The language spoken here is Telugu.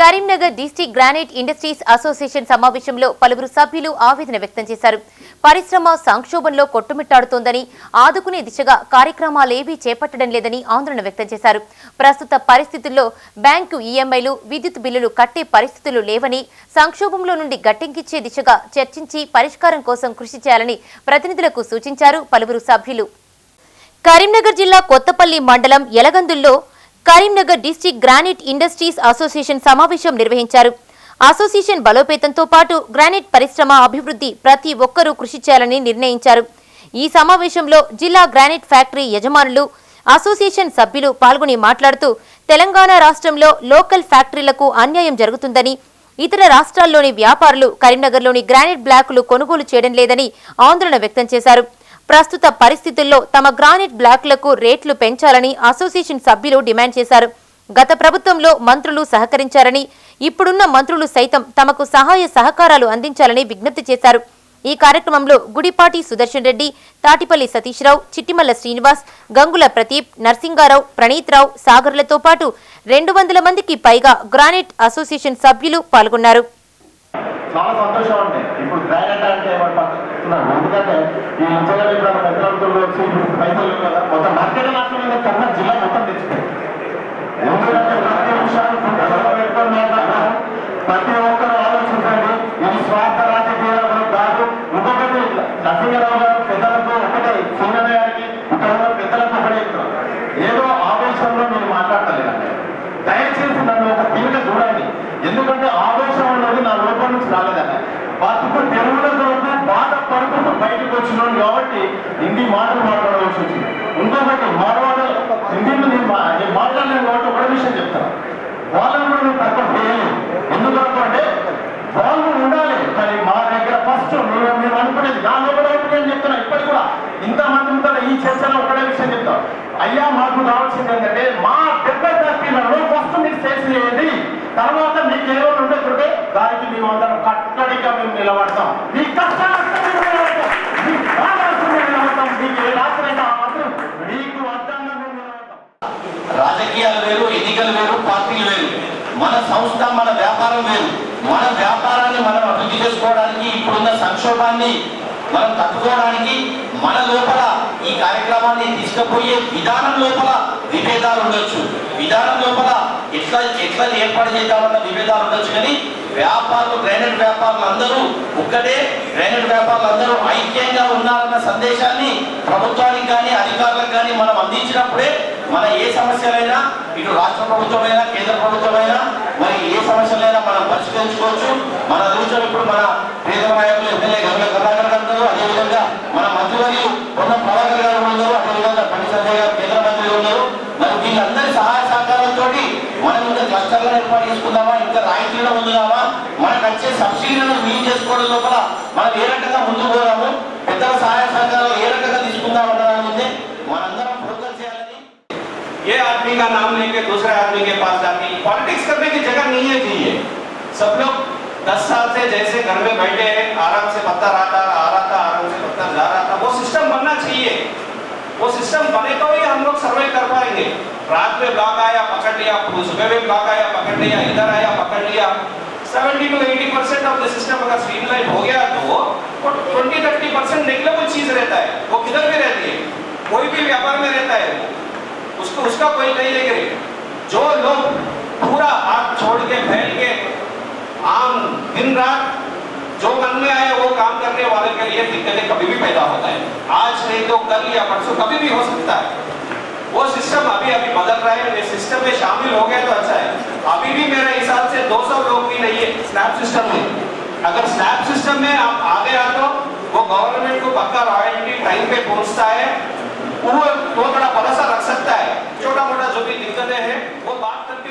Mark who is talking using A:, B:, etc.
A: Karimnagar district granite industries association సమావేశంలో పలువురు సభ్యులు ఆవేదన వ్యక్తం చేశారు. పరిశ్రమ సంక్షోభంలో కొట్టుమిట్టాడుతోందని ఆదుకునే దిశగా కార్యక్రమాలేవీ చేపట్టడం లేదని ఆందోళన వ్యక్తం చేశారు. ప్రస్తుత పరిస్థితుల్లో బ్యాంకు ఈఎంఐలు విద్యుత్ బిల్లులు కట్టే పరిస్థితులు లేవని సంక్షోభంలో నుండి గట్టెంకిచ్చే దిశగా చర్చించి పరిష్కారం కోసం కృషి చేయాలని ప్రతినిధులకు సూచించారు పలువురు సభ్యులు. కరీంనగర్ జిల్లా కొత్తపల్లి మండలం ఎలగందుల్లో Karimnagar district granite industries association సమావేశం నిర్వహించారు. అసోసియేషన్ బలోపేతంతో పాటు గ్రానైట్ పరిశ్రమ అభివృద్ధి ప్రతి ఒక్కరూ కృషి చేయాలని నిర్ణయించారు. ఈ సమావేశంలో జిల్లా గ్రానైట్ ఫ్యాక్టరీ యజమానులు అసోసియేషన్ సభ్యులు పాల్గొని మాట్లాడుతూ తెలంగాణ రాష్ట్రంలో లోకల్ ఫ్యాక్టరీలకు అన్యాయం జరుగుతుందని ఇతర రాష్ట్రాల్లోని వ్యాపారులు కరీంనగర్లోని గ్రానైట్ బ్లాకులు కొనుగోలు చేయడం లేదని ఆందోళన వ్యక్తం చేశారు. ప్రస్తుత పరిస్థితుల్లో తమ గ్రానైట్ బ్లాక్లకు రేట్లు పెంచాలని అసోసియేషన్ సభ్యులు డిమాండ్ చేశారు. గత ప్రభుత్వంలో మంత్రులు సహకరించారని ఇప్పుడున్న మంత్రులు సైతం తమకు సహాయ సహకారాలు అందించాలని విజ్ఞప్తి చేశారు. ఈ కార్యక్రమంలో గుడిపాటి సుదర్శన్ రెడ్డి తాటిపల్లి సతీష్రావు చిట్టిమల్ల శ్రీనివాస్ గంగుల ప్రదీప్ నర్సింగారావు ప్రణీత్రావు సాగర్లతో పాటు రెండు వందల మందికి పైగా గ్రానైట్ అసోసియేషన్ సభ్యులు పాల్గొన్నారు.
B: చాలా సంతోషం అండి. ఇప్పుడు గ్రానైట్ అంటే వాడు ఎందుకంటే ఈ ఇంజనీర్ ఇప్పుడు పెద్ద అడుగులు వచ్చి పైసలు కదా. మొత్తం మార్కెట్ నష్టం కన్నా జిల్లా మొత్తం తెచ్చిపోయింది. ఎందుకంటే ప్రతి విషయాలు ఎవరు ప్రతి ఒక్కరు ఆలోచించండి. ఇది స్వార్థ రాజకీయాలు కాదు. ఇంకొకటి నరసింహరావు గారు పెద్దలకు ఒకటే సింగన్న గారికి ఇక్కడ పెద్దలకు ఒకటే ఏదో ఆవేశంలో నేను మాట్లాడతలేదండి దయచేసి నన్ను ఒక తీరుగా చూడండి. ఎందుకంటే ఆవేశం అనేది నా లోపల నుంచి రాలేదన్న బతుకు తెలుగులో పడుకుంటూ బయటకు వచ్చినాను కాబట్టి హిందీ మాటలు మాట్లాడవలసి వచ్చింది. ఇంకొకటి మాట్లాడ హిందీలో నేను మా- నేను మాట్లాడలేను కాబట్టి ఒక విషయం చెప్తాను. వాళ్ళని కూడా నేను తక్కువ చేయలేదు. ఎందుకంటే అంటే వాళ్ళు ఉండాలి. కానీ మా దగ్గర ఫస్ట్ నేను అనుకునేది నా లోపల ఒకటి నేను చెప్తున్నా ఇప్పటికి కూడా. ఇంతమంది ఉంటారు ఈ చర్చలో ఒకటే విషయం చెప్తాం అయ్యా మాకు కావాల్సింది ఏంటంటే మా డెబ్బై ఫ్యాక్టరీలలో ఫస్ట్ మీరు చేసి చేయండి. తర్వాత మీకు ఏమైనా ఉండకుంటే దానికి మేము అందరం కట్టడిగా మేము నిలబడతాం. మీ కష్టాలు మేము నిలబడతాం మీ బాధలు మేము నిలబడతాం మీకు ఏ రాత్రైనా ఆ మాత్రం మీకు అడ్డంగా మేము నిలబడతాం
C: రాజకీయాలు వేరు ఎన్నికలు వేరు పార్టీలు వేరు. మన సంస్థ మన వ్యాపారం వేరు. మన వ్యాపారాన్ని మనం అభివృద్ధి చేసుకోవడానికి ఇప్పుడున్న సంక్షోభాన్ని మనం తట్టుకోవడానికి మన లోపల ఈ కార్యక్రమాన్ని తీసుకుపోయే విధానం లోపల విభేదాలు ఉండొచ్చు. విధానం లోపల ఎట్లా ఎట్లా ఏర్పాటు చేద్దామన్న విభేదాలు ఉండొచ్చు కానీ వ్యాపారులు గ్రైనేట్ వ్యాపారులు అందరూ ఒక్కటే గ్రైనేట్ వ్యాపారులు అందరూ ఐక్యంగా ఉన్నారన్న సందేశాన్ని ప్రభుత్వానికి కానీ అధికారులకు కానీ మనం అందించినప్పుడే మన ఏ సమస్యలైనా ఇటు రాష్ట్ర ప్రభుత్వమైనా కేంద్ర ప్రభుత్వమైనా మరి ఏ సమస్యలైనా మనం పరిష్కరించుకోవచ్చు. మన దృష్టిలో ఇప్పుడు మన పేద నాయకులు ఎమ్మెల్యే మనం ఇంకా క్లస్టర్లను ఏర్పాటు చేసుకుందామా ఇంకా రాయితీలను పొందుదామా మనకు వచ్చే సబ్సిడీలను వీలు చేసుకోవడం లోపల మనం ఏ రకంగా ముందుకు పోదాము పెద్దల సహాయ సహకారాలు ఏ రకంగా తీసుకుందామన్న దాని మీదే మనందరం ఫోకస్ చేయాలని
D: ये आदमी का नाम लेके दूसरे आदमी के पास जाके पॉलिटिक्स करने की जगह नहीं है जी ये सब लोग दस साल से जैसे घर में बैठे हैं आराम से पत्ता रहा आ रहा था आराम से पत्ता जा रहा था वो सिस्टम बनना चाहिए वो सिस्टम बने तो ही हम लोग सर्वे कर पाएँगे। रात में ब्लॉक आया, पकड़ लिया सुबह में ब्लॉक आया, पकड़ लिया, इधर आया, पकड़ लिया। 70 to 80 percent of the system अगर स्ट्रीमलाइन हो गया तो वो 20 30 परसेंट नेग्लेबल चीज़ रहता है। वो किधर भी रहती है? कोई भी व्यापार में रहता है। उसको, उसका कोई नहीं जो लोग पूरा हाथ छोड़ के फैल के आम दिन रात जो मन में आए वो काम करने आज नहीं तो कल या परसों कभी भी हो सकता है। वो सिस्टम अभी अभी बदल रहा है सिस्टम में शामिल हो गया तो अच्छा है। अभी भी मेरे हिसाब से 200 लोग भी नहीं है स्नैप सिस्टम में। अगर स्नैप सिस्टम में आप आगे आ तो वो गवर्नमेंट को पक्का रॉयल्टी टाइम पे पहुँचता है। वो थोड़ा भरोसा रख सकता है। छोटा मोटा जो भी दिक्कतें हैं, वो बात करके